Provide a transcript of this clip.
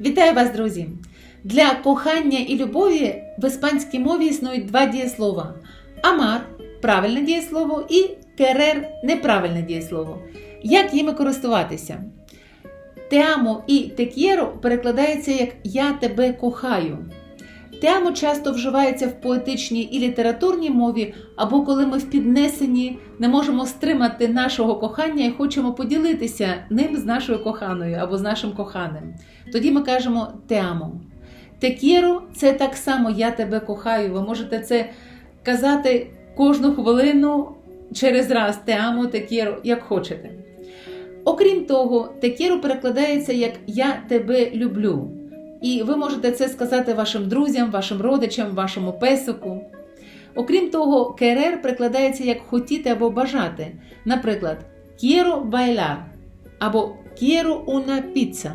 Вітаю вас, друзі! Для кохання і любові в іспанській мові існують два дієслова: амар правильне дієслово і керер неправильне дієслово. Як їми користуватися? Теамо і текєро перекладається як Я тебе кохаю. Теамо часто вживається в поетичній і літературній мові, або коли ми в піднесенні не можемо стримати нашого кохання і хочемо поділитися ним з нашою коханою або з нашим коханим. Тоді ми кажемо теамо. Текєро це так само я тебе кохаю. Ви можете це казати кожну хвилину через раз теамо, текєро, як хочете. Окрім того, текєро перекладається як Я тебе люблю. І ви можете це сказати вашим друзям, вашим родичам, вашому песику. Окрім того, керер прикладається як хотіти або бажати. Наприклад, quiero bailar або quiero una pizza.